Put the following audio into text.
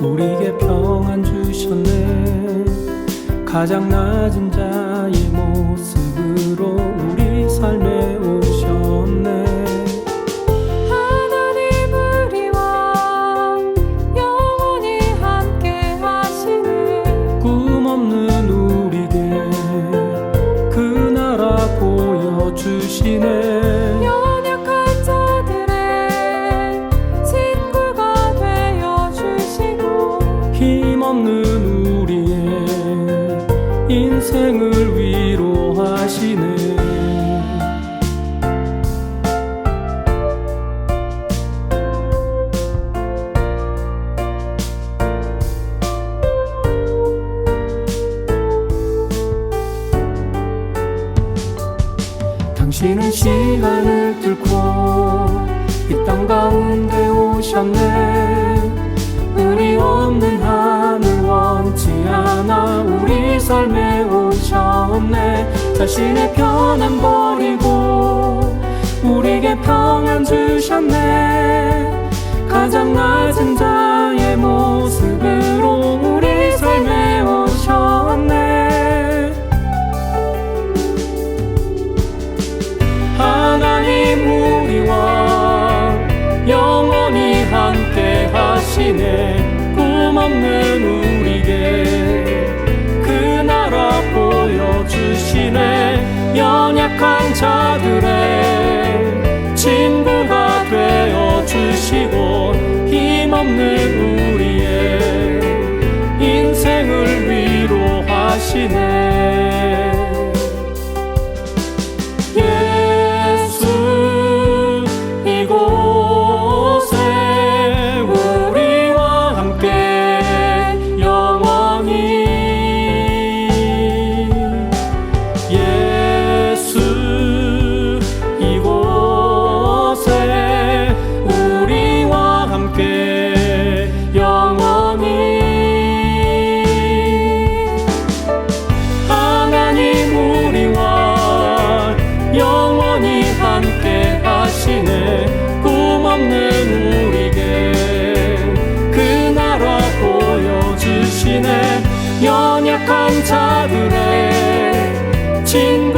우리에게 평안 주셨네. 가장 낮은 자의 몸 없는 우리의 인생을 위로하시네 당신은 시간을 뚫고 이 땅 가운데 오셨네. 우리 없는 자신의 편안 버리고 우리에게 평안 주셨네. 가장 낮은 자의 모습으로 우리 삶에 오셨네. 하나님 우리와 영원히 함께 하시네 꿈없는 우리 Padre 情